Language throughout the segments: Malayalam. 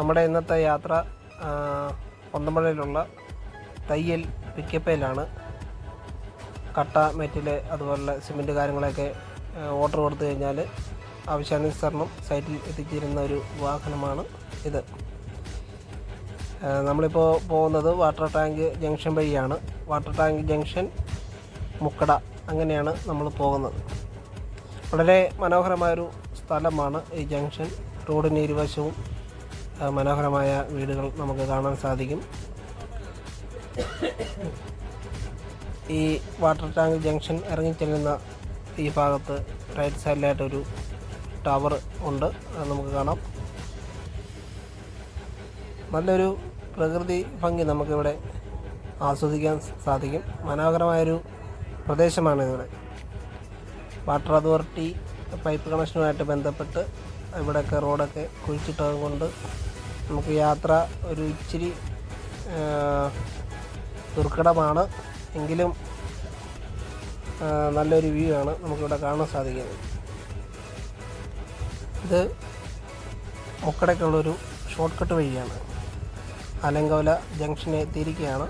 നമ്മുടെ ഇന്നത്തെ യാത്ര ആ, തയ്യൽ പിക്കപ്പയിലാണ് കട്ട മെറ്റിൽ അതുപോലുള്ള സിമെന്റ് കാര്യങ്ങളൊക്കെ ഓർഡർ കൊടുത്തു കഴിഞ്ഞാൽ ആവശ്യാനുസരണം സൈറ്റിൽ എത്തിച്ചേരുന്ന ഒരു വാഹനമാണ് ഇത്. നമ്മളിപ്പോൾ പോകുന്നത് വാട്ടർ ടാങ്ക് ജംഗ്ഷൻ വഴിയാണ്. വാട്ടർ ടാങ്ക് ജംഗ്ഷൻ മുക്കട അങ്ങനെയാണ് നമ്മൾ പോകുന്നത്. വളരെ മനോഹരമായൊരു സ്ഥലമാണ് ഈ ജംഗ്ഷൻ. റോഡിന് ഇരുവശവും മനോഹരമായ വീടുകൾ നമുക്ക് കാണാൻ സാധിക്കും. ഈ വാട്ടർ ടാങ്ക് ജംഗ്ഷൻ ഇറങ്ങിച്ചെല്ലുന്ന ഈ ഭാഗത്ത് റൈറ്റ് സൈഡിലായിട്ടൊരു ടവർ ഉണ്ട്. അത് നമുക്ക് കാണാം. നല്ലൊരു പ്രകൃതി ഭംഗി നമുക്കിവിടെ ആസ്വദിക്കാൻ സാധിക്കും. മനോഹരമായൊരു പ്രദേശമാണ് ഇവിടെ വാട്ടർ അതോറിറ്റി പൈപ്പ് കണക്ഷനുമായിട്ട് ബന്ധപ്പെട്ട് ഇവിടെയൊക്കെ റോഡൊക്കെ കുഴിച്ചിട്ടത് കൊണ്ട് നമുക്ക് യാത്ര ഒരു ഇച്ചിരി ദുർഘടമാണ്. എങ്കിലും നല്ലൊരു വ്യൂ ആണ് നമുക്കിവിടെ കാണാൻ സാധിക്കുന്നത്. ഇത് മുക്കടയ്ക്കുള്ളൊരു ഷോർട്ട് കട്ട് വഴിയാണ്. അലങ്കോല ജംഗ്ഷനെ എത്തിയിരിക്കുകയാണ്.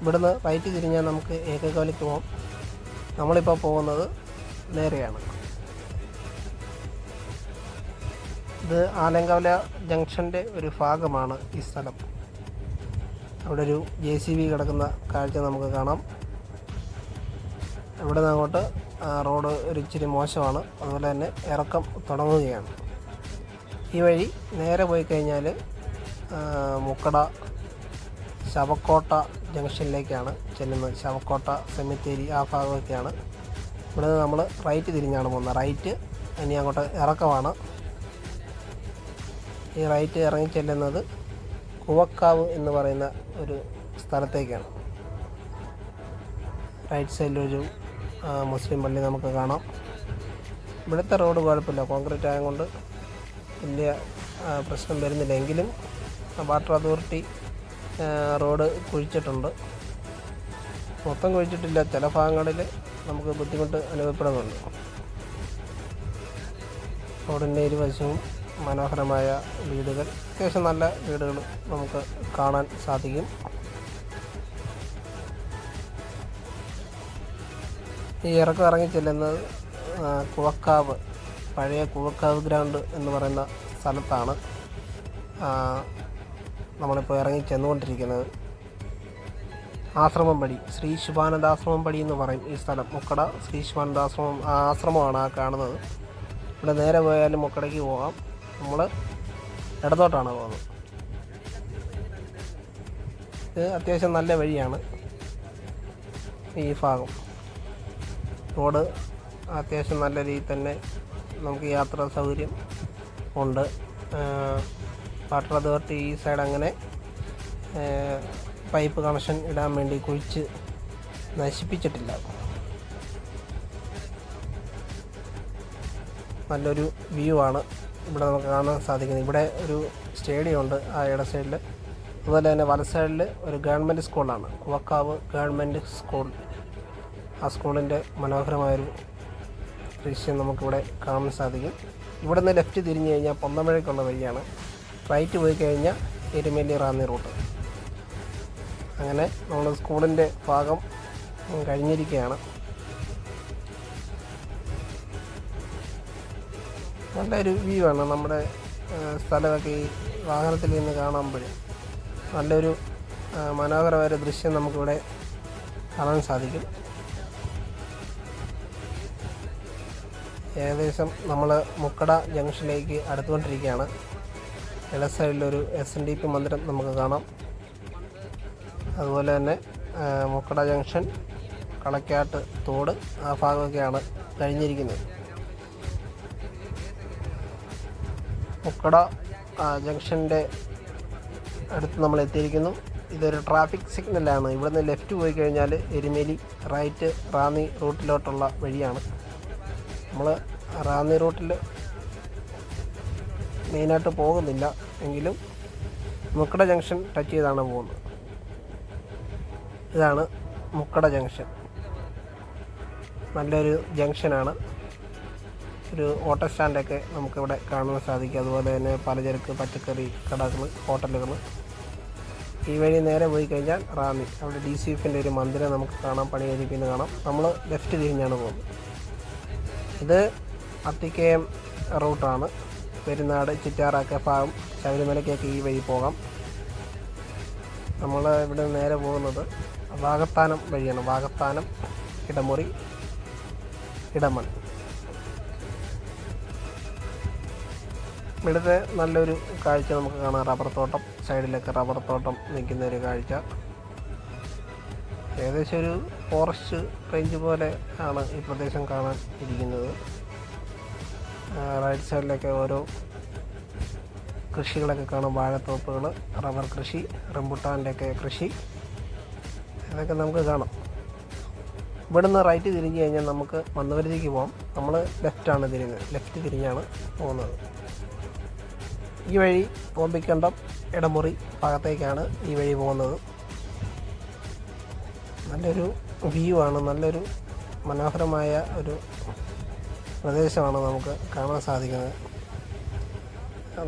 ഇവിടുന്ന് റൈറ്റ് തിരിഞ്ഞാൽ നമുക്ക് ഏകകോലയ്ക്ക് പോകാം നമ്മളിപ്പോൾ പോകുന്നത് നേരെയാണ്. ഇത് ആലങ്കവല ജംഗ്ഷന്റെ ഒരു ഭാഗമാണ് ഈ സ്ഥലം. അവിടെ ഒരു ജെ സി ബി കിടക്കുന്ന കാഴ്ച നമുക്ക് കാണാം. ഇവിടെ നിന്ന് അങ്ങോട്ട് റോഡ് ഒരു ഇച്ചിരി മോശമാണ്. അതുപോലെ തന്നെ ഇറക്കം തുടങ്ങുകയാണ്. ഈ വഴി നേരെ പോയി കഴിഞ്ഞാൽ മുക്കട ശവക്കോട്ട ജംഗ്ഷനിലേക്കാണ് ചെല്ലുന്നത്. ശവക്കോട്ട സെമിത്തേരി ആ ഭാഗമൊക്കെയാണ്. ഇവിടെ നമ്മൾ റൈറ്റ് തിരിഞ്ഞാണ് പോകുന്നത്. റൈറ്റ് ഇനി അങ്ങോട്ട് ഇറക്കമാണ്. ഈ റൈറ്റ് ഇറങ്ങി ചെല്ലുന്നത് കുവക്കാവ് എന്ന് പറയുന്ന ഒരു സ്ഥലത്തേക്കാണ്. റൈറ്റ് സൈഡിലൊരു മുസ്ലിം പള്ളി നമുക്ക് കാണാം. ഇവിടുത്തെ റോഡ് കുഴപ്പമില്ല. കോൺക്രീറ്റ് ആയതുകൊണ്ട് വലിയ പ്രശ്നം വരുന്നില്ല. എങ്കിലും വാട്ടർ അതോറിറ്റി റോഡ് കുഴിച്ചിട്ടുണ്ട്. മൊത്തം കുഴിച്ചിട്ടില്ല. ചില ഭാഗങ്ങളിൽ നമുക്ക് ബുദ്ധിമുട്ട് അനുഭവപ്പെടുന്നുണ്ട്. റോഡിന്റെ ഇരുവശവും മനോഹരമായ വീടുകൾ. അത്യാവശ്യം നല്ല വീടുകൾ നമുക്ക് കാണാൻ സാധിക്കും. ഈ ഇറക്കം ഇറങ്ങി ചെല്ലുന്നത് കുവക്കാവ് പഴയ കുവക്കാവ് ഗ്രൗണ്ട് എന്ന് പറയുന്ന സ്ഥലത്താണ് നമ്മളിപ്പോൾ ഇറങ്ങി ചെന്നുകൊണ്ടിരിക്കുന്നത്. ആശ്രമം പടി ശ്രീ ശിവാനന്ദാശ്രമം പടി എന്ന് പറയും ഈ സ്ഥലം. മുക്കട ശ്രീ ശിവാനന്ദാശ്രമം ആ ആശ്രമമാണ് ആ കാണുന്നത്. ഇവിടെ നേരെ പോയാലും മുക്കടയ്ക്ക് പോകാം നമ്മൾ ഇടത്തോട്ടാണ് പോകുന്നത്. ഇത് അത്യാവശ്യം നല്ല വഴിയാണ് ഈ ഭാഗം. റോഡ് അത്യാവശ്യം നല്ല രീതിയിൽ തന്നെ നമുക്ക് യാത്രാ സൗകര്യം ഉണ്ട്. വാട്ടർ അതോറിറ്റി ഈ സൈഡ് അങ്ങനെ പൈപ്പ് കണക്ഷൻ ഇടാൻ വേണ്ടി കുഴിച്ച് നശിപ്പിച്ചിട്ടില്ല. നല്ലൊരു വ്യൂ ആണ്. ഇവിടെ നമുക്ക് കാണാൻ സാധിക്കുന്നത് ഇവിടെ ഒരു സ്റ്റേഡിയം ഉണ്ട് ആ ഇട സൈഡിൽ അതുപോലെ തന്നെ വല സൈഡിൽ ഒരു ഗവൺമെന്റ് സ്കൂളാണ്. Kuvakkavu government school. ആ സ്കൂളിന്റെ മനോഹരമായൊരു ദൃശ്യം നമുക്കിവിടെ കാണാൻ സാധിക്കും. ഇവിടെ നിന്ന് ലെഫ്റ്റ് തിരിഞ്ഞ് കഴിഞ്ഞാൽ പൊന്നമഴയ്ക്കുള്ള വഴിയാണ്. റൈറ്റ് പോയി കഴിഞ്ഞാൽ എരുമേലി റാന്നി റൂട്ട്. അങ്ങനെ നമ്മൾ സ്കൂളിന്റെ ഭാഗം കഴിഞ്ഞിരിക്കുകയാണ്. നല്ലൊരു വ്യൂ ആണ് നമ്മുടെ സ്ഥലമൊക്കെ ഈ വാഹനത്തിൽ നിന്ന് കാണുമ്പോൾ. നല്ലൊരു മനോഹരമായ ദൃശ്യം നമുക്കിവിടെ കാണാൻ സാധിക്കും. ഏകദേശം നമ്മൾ മുക്കട ജംഗ്ഷനിലേക്ക് അടുത്തുകൊണ്ടിരിക്കുകയാണ്. ഇട സൈഡിലൊരു എസ് എൻ ഡി പി മന്ദിരം നമുക്ക് കാണാം. അതുപോലെ തന്നെ മുക്കട ജംഗ്ഷൻ കളക്കാട്ട് തോട് ആ ഭാഗമൊക്കെയാണ് കഴിഞ്ഞിരിക്കുന്നത്. മുക്കട ജംഗ്ഷന്റെ അടുത്ത് നമ്മൾ എത്തിയിരിക്കുന്നു. ഇതൊരു ട്രാഫിക് സിഗ്നലാണ്. ഇവിടുന്ന് ലെഫ്റ്റ് പോയി കഴിഞ്ഞാൽ എരുമേലി റൈറ്റ് റാന്നി റൂട്ടിലോട്ടുള്ള വഴിയാണ്. നമ്മൾ റാന്നി റൂട്ടിൽ മെയിനായിട്ട് പോകുന്നില്ല എങ്കിലും മുക്കട ജംഗ്ഷൻ ടച്ച് ചെയ്താണ് പോകുന്നത്. ഇതാണ് മുക്കട ജംഗ്ഷൻ. നല്ലൊരു ജംഗ്ഷനാണ്. ഒരു ഓട്ടോ സ്റ്റാൻഡൊക്കെ നമുക്കിവിടെ കാണാൻ സാധിക്കും. അതുപോലെ തന്നെ പലചരക്ക് പച്ചക്കറി കടകൾ ഹോട്ടലുകൾ ഈ വഴി നേരെ പോയി കഴിഞ്ഞാൽ റാന്നി. അവിടെ ഡി സി എഫിന്റെ ഒരു മന്ദിരം നമുക്ക് കാണാം പണി കഴിപ്പിക്കുന്നത് കാണാം. നമ്മൾ ലെഫ്റ്റ് തിരിഞ്ഞാണ് പോകുന്നത്. ഇത് അത്തിക്കയം റൂട്ടാണ്. പെരുന്നാട് ചിറ്റാറൊക്കെ ഭാഗം ശബരിമലയ്ക്കൊക്കെ ഈ വഴി പോകാം. നമ്മൾ ഇവിടെ നേരെ പോകുന്നത് വാഗത്താനം വഴിയാണ്. വാഗത്താനം ഇടമുറി ഇടമൺ. ഇവിടുത്തെ നല്ലൊരു കാഴ്ച നമുക്ക് കാണാം. റബ്ബർ തോട്ടം. സൈഡിലൊക്കെ റബ്ബർ തോട്ടം നിൽക്കുന്ന ഒരു കാഴ്ച. ഏകദേശം ഒരു ഫോറസ്റ്റ് റേഞ്ച് പോലെ ആണ് ഈ പ്രദേശം കാണാൻ ഇരിക്കുന്നത്. റൈറ്റ് സൈഡിലൊക്കെ ഓരോ കൃഷികളൊക്കെ കാണാം. വാഴത്തോപ്പുകൾ റബ്ബർ കൃഷി റംബുട്ടാന്റെയൊക്കെ കൃഷി. ഇതൊക്കെ നമുക്ക് കാണാം. ഇവിടുന്ന് റൈറ്റ് തിരിഞ്ഞ് കഴിഞ്ഞാൽ നമുക്ക് മന്ദവരിലേക്ക് പോകാം നമ്മൾ ലെഫ്റ്റാണ് തിരിഞ്ഞത് ലെഫ്റ്റ് തിരിഞ്ഞാണ് പോകുന്നത്. ഈ വഴി പോമ്പിക്കണ്ടം ഇടമുറി ഭാഗത്തേക്കാണ് ഈ വഴി പോകുന്നത്. നല്ലൊരു വ്യൂ ആണ് നല്ലൊരു മനോഹരമായ ഒരു പ്രദേശമാണ് നമുക്ക് കാണാൻ സാധിക്കുന്നത്.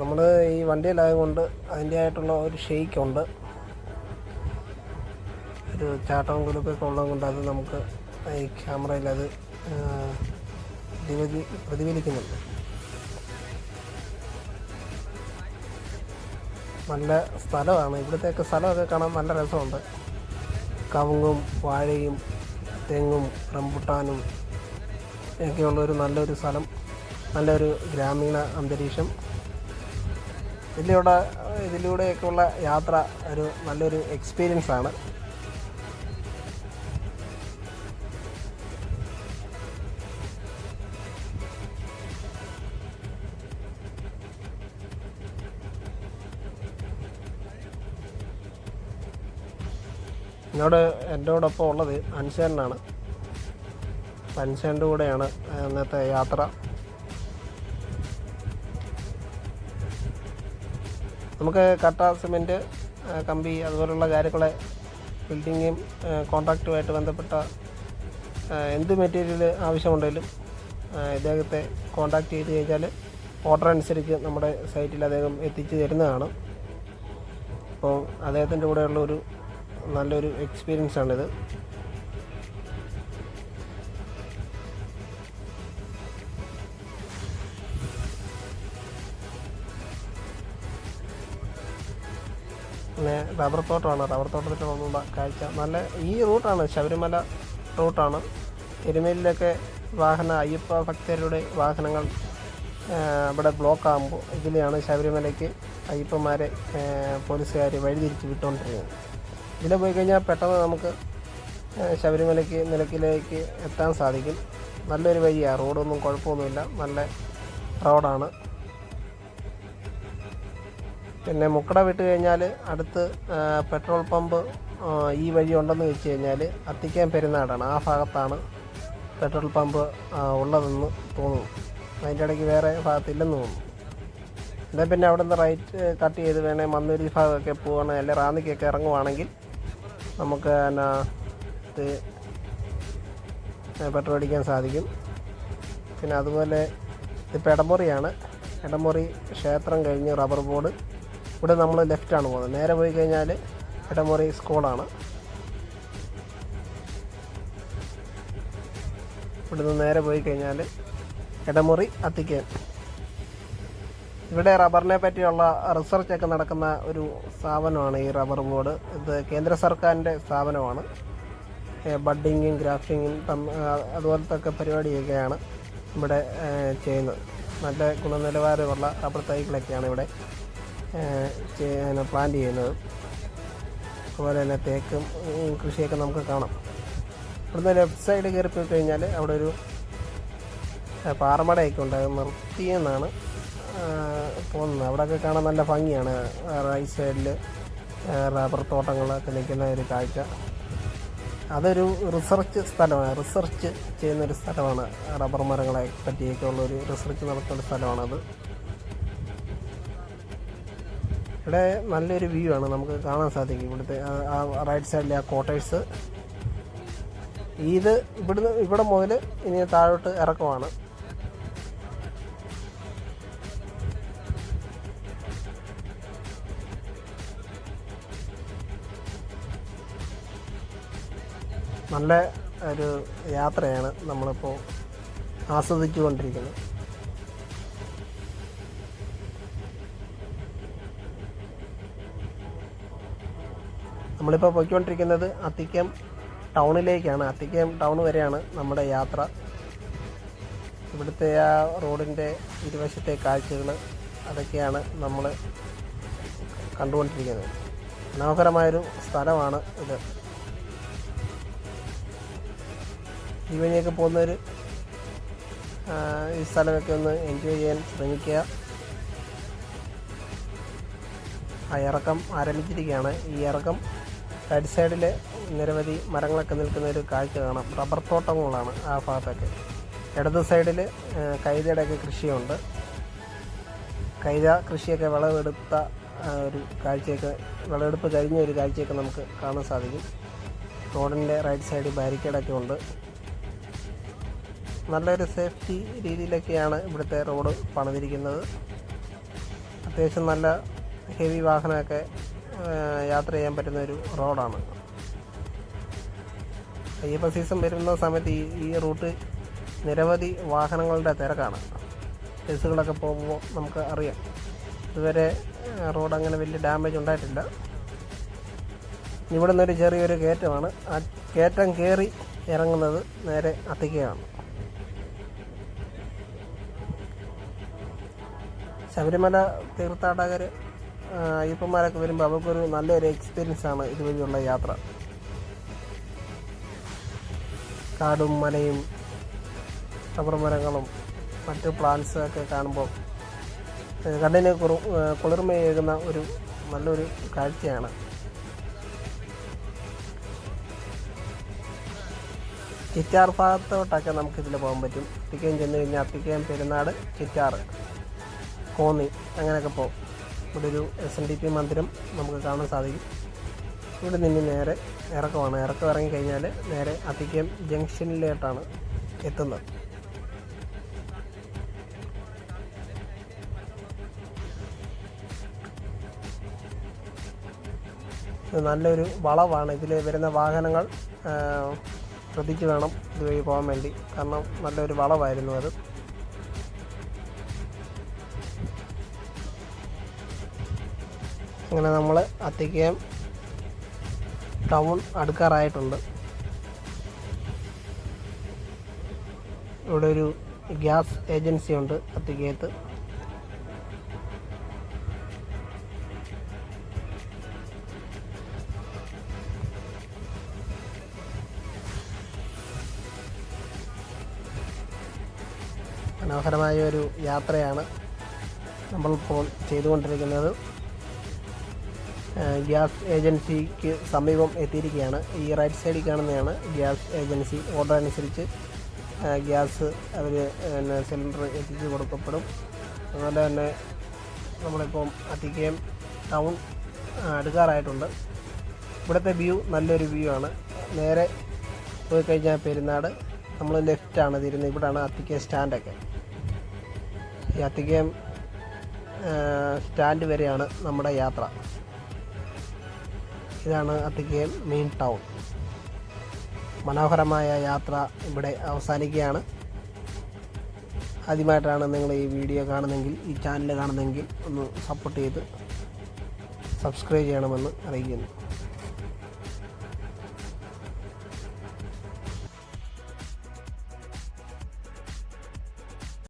നമ്മൾ ഈ വണ്ടിയിലായതുകൊണ്ട് അതിന്റെതായിട്ടുള്ള ഒരു ഷെയ്ക്കുണ്ട്. ഒരു ചാട്ടവും കുലുപ്പൊക്കെ ഉള്ളത് കൊണ്ട് അത് നമുക്ക് ഈ ക്യാമറയിൽ അത് പ്രതിഫലിക്കുന്നുണ്ട്. നല്ല സ്ഥലമാണ്. ഇവിടുത്തെയൊക്കെ സ്ഥലമൊക്കെ കാണാൻ നല്ല രസമുണ്ട്. കവുങ്ങും വാഴയും തെങ്ങും റംബുട്ടാനും ഒക്കെയുള്ളൊരു നല്ലൊരു സ്ഥലം. നല്ലൊരു ഗ്രാമീണ അന്തരീക്ഷം. ഇതിലൂടെ ഇതിലൂടെയൊക്കെയുള്ള യാത്ര ഒരു നല്ലൊരു എക്സ്പീരിയൻസ് എന്നോട് എന്നോടൊപ്പം ഉള്ളത് അൻസേനാണ് അൻസേന്റെ കൂടെയാണ് ഇന്നത്തെ യാത്ര. നമുക്ക് കട്ട സിമെന്റ് കമ്പി അതുപോലുള്ള കാര്യങ്ങളെ ബിൽഡിങ്ങും കോൺട്രാക്റ്റുമായിട്ട് ബന്ധപ്പെട്ട എന്ത് മെറ്റീരിയൽ ആവശ്യമുണ്ടെങ്കിലും ഇദ്ദേഹത്തെ കോൺടാക്റ്റ് ചെയ്ത് കഴിഞ്ഞാൽ ഓർഡർ അനുസരിച്ച് നമ്മുടെ സൈറ്റിൽ അദ്ദേഹം എത്തിച്ചു തരുന്നതാണ്. അപ്പോൾ അദ്ദേഹത്തിന്റെ കൂടെയുള്ള ഒരു നല്ലൊരു എക്സ്പീരിയൻസ് ആണിത്. പിന്നെ റബ്ബർ തോട്ടമാണ്. റബ്ബർ തോട്ടത്തിലുള്ള കാഴ്ച. നല്ല ഈ റൂട്ടാണ് ശബരിമല റൂട്ടാണ് എരുമേലിലൊക്കെ വാഹന അയ്യപ്പ ഭക്തരുടെ വാഹനങ്ങൾ ഇവിടെ ബ്ലോക്ക് ആകുമ്പോൾ ഇതിലെയാണ് ശബരിമലയ്ക്ക് അയ്യപ്പന്മാരെ പോലീസുകാർ വഴിതിരിച്ച് വിട്ടുകൊണ്ടിരുന്നത്. ഇതിലെ പോയി കഴിഞ്ഞാൽ പെട്ടെന്ന് നമുക്ക് ശബരിമലയ്ക്ക് നിലയ്ക്കിലേക്ക് എത്താൻ സാധിക്കും. നല്ലൊരു വഴിയാണ് റോഡൊന്നും കുഴപ്പമൊന്നുമില്ല. നല്ല റോഡാണ്. പിന്നെ മുക്കട വിട്ട് കഴിഞ്ഞാൽ അടുത്ത് പെട്രോൾ പമ്പ് ഈ വഴി ഉണ്ടെന്ന് വെച്ച് കഴിഞ്ഞാൽ അത്തിക്കാൻ പെരുന്നാടാണ്. ആ ഭാഗത്താണ് പെട്രോൾ പമ്പ് ഉള്ളതെന്ന് തോന്നുന്നു. അതിന്റെ ഇടയ്ക്ക് വേറെ ഭാഗത്തില്ലെന്ന് തോന്നുന്നു. എന്നാൽ പിന്നെ അവിടെ നിന്ന് റൈറ്റ് കട്ട് ചെയ്ത് വേണേൽ മന്നൂരി ഭാഗമൊക്കെ പോവുകയാണെങ്കിൽ അല്ലെങ്കിൽ റാന്നിക്കൊക്കെ ഇറങ്ങുവാണെങ്കിൽ നമുക്ക് എന്നാ പെട്രോൾ അടിക്കാൻ സാധിക്കും. പിന്നെ അതുപോലെ ഇതിപ്പോൾ ഇടമുറിയാണ് ഇടമുറി ക്ഷേത്രം കഴിഞ്ഞ് റബ്ബർ ബോർഡ് ഇവിടെ നമ്മൾ ലെഫ്റ്റാണ് പോകുന്നത്. നേരെ പോയി കഴിഞ്ഞാൽ ഇടമുറി സ്കൂളാണ് ഇവിടുന്ന് നേരെ പോയി കഴിഞ്ഞാൽ ഇടമുറി അത്തിക്കൻ ഇവിടെ റബ്ബറിനെ പറ്റിയുള്ള റിസർച്ച് റിസർച്ചൊക്കെ നടക്കുന്ന ഒരു സ്ഥാപനമാണ് ഈ റബ്ബർ ബോർഡ്. ഇത് കേന്ദ്ര സർക്കാരിന്റെ സ്ഥാപനമാണ്. ബഡിങ്ങും ഗ്രാഫ്റ്റിങ്ങും അതുപോലത്തെ ഒക്കെ പരിപാടിയൊക്കെയാണ് ഇവിടെ ചെയ്യുന്നത്. നല്ല ഗുണനിലവാരമുള്ള റബ്ബർ തൈകളൊക്കെയാണ് ഇവിടെ പ്ലാന്റ് ചെയ്യുന്നത്. അതുപോലെ തന്നെ തേക്കും കൃഷിയൊക്കെ നമുക്ക് കാണാം. ഇവിടുന്ന് ലെഫ്റ്റ് സൈഡ് കയറി പോയി കഴിഞ്ഞാൽ അവിടെ ഒരു പാറമടയൊക്കെ ഉണ്ട്. അത് നിർത്തിയെന്നാണ് തോന്നുന്നത് അവിടെയൊക്കെ കാണാൻ നല്ല ഭംഗിയാണ്. റൈറ്റ് സൈഡിൽ റബ്ബർ തോട്ടങ്ങളൊക്കെ നിൽക്കുന്ന ഒരു കാഴ്ച. അതൊരു റിസർച്ച് സ്ഥലമാണ്. റിസർച്ച് ചെയ്യുന്ന ഒരു സ്ഥലമാണ്. റബ്ബർ മരങ്ങളെ പറ്റിയൊക്കെ ഉള്ള ഒരു റിസർച്ച് നടത്തുന്ന സ്ഥലമാണത്. ഇവിടെ നല്ലൊരു വ്യൂ ആണ് നമുക്ക് കാണാൻ സാധിക്കും ഇവിടുത്തെ ആ- ആ റൈറ്റ് സൈഡിലെ ആ കോട്ടേഴ്സ് ഇത് ഇവിടുന്ന് ഇവിടെ മുതൽ ഇനി താഴോട്ട് ഇറക്കമാണ്. നല്ല ഒരു യാത്രയാണ് നമ്മളിപ്പോൾ ആസ്വദിച്ചു കൊണ്ടിരിക്കുന്നത് നമ്മളിപ്പോൾ പോയിക്കൊണ്ടിരിക്കുന്നത് അത്തിക്കം ടൗണിലേക്കാണ്. അത്തിക്കം ടൗൺ വരെയാണ് നമ്മുടെ യാത്ര. ഇവിടുത്തെ ആ റോഡിന്റെ ഇരുവശത്തെ കാഴ്ചകൾ അതൊക്കെയാണ് നമ്മൾ കണ്ടുകൊണ്ടിരിക്കുന്നത്. മനോഹരമായൊരു സ്ഥലമാണ് ഇത്. ഈ വഴിയൊക്കെ പോകുന്നവർ ഈ സ്ഥലമൊക്കെ ഒന്ന് എൻജോയ് ചെയ്യാൻ ശ്രമിക്കുക. ആ ഇറക്കം ആരംഭിച്ചിരിക്കുകയാണ്. ഈ ഇറക്കം റൈഡ് സൈഡിൽ നിരവധി മരങ്ങളൊക്കെ നിൽക്കുന്ന ഒരു കാഴ്ച കാണാം. റബ്ബർ തോട്ടങ്ങളാണ് ആ ഭാഗത്തൊക്കെ. ഇടത് സൈഡിൽ കൈതയുടെയൊക്കെ കൃഷിയുണ്ട്. കൈത കൃഷിയൊക്കെ വിളവെടുത്ത ഒരു കാഴ്ചയൊക്കെ വിളവെടുപ്പ് കഴിഞ്ഞ ഒരു കാഴ്ചയൊക്കെ നമുക്ക് കാണാൻ സാധിക്കും. റോഡിന്റെ റൈറ്റ് സൈഡിൽ ബാരിക്കേഡൊക്കെ ഉണ്ട്. നല്ലൊരു സേഫ്റ്റി രീതിയിലൊക്കെയാണ് ഇവിടുത്തെ റോഡ് പണിതിരിക്കുന്നത്. അത്യാവശ്യം നല്ല ഹെവി വാഹനമൊക്കെ യാത്ര ചെയ്യാൻ പറ്റുന്ന ഒരു റോഡാണ്. അയ്യപ്പ സീസൺ വരുന്ന സമയത്ത് ഈ ഈ റൂട്ട് നിരവധി വാഹനങ്ങളുടെ തിരക്കാണ്. ബസ്സുകളൊക്കെ പോകുമ്പോൾ നമുക്ക് അറിയാം. ഇതുവരെ റോഡ് അങ്ങനെ വലിയ ഡാമേജ് ഉണ്ടായിട്ടില്ല. ഇവിടെ നിന്നൊരു ചെറിയൊരു കയറ്റമാണ്. ആ കയറ്റം കയറി ഇറങ്ങുന്നത് നേരെ അത്തിക്കയാണ് ശബരിമല തീർത്ഥാടകർ അയ്യപ്പന്മാരൊക്കെ വരുമ്പോൾ അവർക്കൊരു നല്ലൊരു എക്സ്പീരിയൻസ് ആണ് ഇതുവഴിയുള്ള യാത്ര. കാടും മലയും റബ്ബർ മരങ്ങളും മറ്റ് പ്ലാന്റ്സ് ഒക്കെ കാണുമ്പോൾ കണ്ണിന് കുറു കുളിർമയേകുന്ന ഒരു നല്ലൊരു കാഴ്ചയാണ്. ചിറ്റാർ ഭാഗത്തോട്ടൊക്കെ നമുക്കിതിൽ പോകാൻ പറ്റും. അത്തിക്കയം ചെന്ന് കഴിഞ്ഞാൽ അത്തിക്കയം പെരുന്നാട് ചിറ്റാർ. കോന്നി അങ്ങനെയൊക്കെ പോകും ഇവിടെ ഒരു എസ് എൻ ഡി പി മന്ദിരം നമുക്ക് കാണാൻ സാധിക്കും. ഇവിടെ നിന്ന് നേരെ ഇറക്കമാണ്. ഇറക്കം ഇറങ്ങിക്കഴിഞ്ഞാൽ നേരെ അത്തിക്കയം ജംഗ്ഷനിലേട്ടാണ് എത്തുന്നത്. നല്ലൊരു വളവാണ്. ഇതിൽ വരുന്ന വാഹനങ്ങൾ ശ്രദ്ധിച്ച് വേണം ഇതുവഴി പോകാൻ വേണ്ടി. കാരണം നല്ലൊരു വളവായിരുന്നു അത്. അങ്ങനെ നമ്മൾ അത്തിക്കയം ടൗൺ അടുക്കാറായിട്ടുണ്ട്. ഇവിടെ ഒരു ഗ്യാസ് ഏജൻസി ഉണ്ട് അത്തിക്കയത്ത് മനോഹരമായ ഒരു യാത്രയാണ് നമ്മളിപ്പോൾ ചെയ്തുകൊണ്ടിരിക്കുന്നത്. ഗ്യാസ് ഏജൻസിക്ക് സമീപം എത്തിയിരിക്കുകയാണ്. ഈ റൈറ്റ് സൈഡിൽ കാണുന്നതാണ് ഗ്യാസ് ഏജൻസി. ഓർഡർ അനുസരിച്ച് ഗ്യാസ് അവർ പിന്നെ സിലിണ്ടർ എത്തിച്ച് കൊടുക്കപ്പെടും. അതുപോലെ തന്നെ നമ്മളിപ്പം അത്തിക്കയം ടൗൺ അടുക്കാറായിട്ടുണ്ട്. ഇവിടുത്തെ വ്യൂ നല്ലൊരു വ്യൂ ആണ്. നേരെ പോയി കഴിഞ്ഞാൽ പെരുന്നാട്. നമ്മൾ ലെഫ്റ്റാണ് തിരുന്നത് ഇവിടാണ് അത്തിക്കയം സ്റ്റാൻഡൊക്കെ ഈ അത്തിക്കയം സ്റ്റാൻഡ് വരെയാണ് നമ്മുടെ യാത്ര. ഇതാണ് അത്തിക്കയം മെയിൻ ടൗൺ. മനോഹരമായ യാത്ര ഇവിടെ അവസാനിക്കുകയാണ്. ആദ്യമായിട്ടാണ് നിങ്ങൾ ഈ വീഡിയോ കാണുന്നതെങ്കിൽ ഈ ചാനൽ കാണുന്നതെങ്കിൽ ഒന്ന് സപ്പോർട്ട് ചെയ്ത് സബ്സ്ക്രൈബ് ചെയ്യണമെന്ന് അറിയിക്കുന്നു.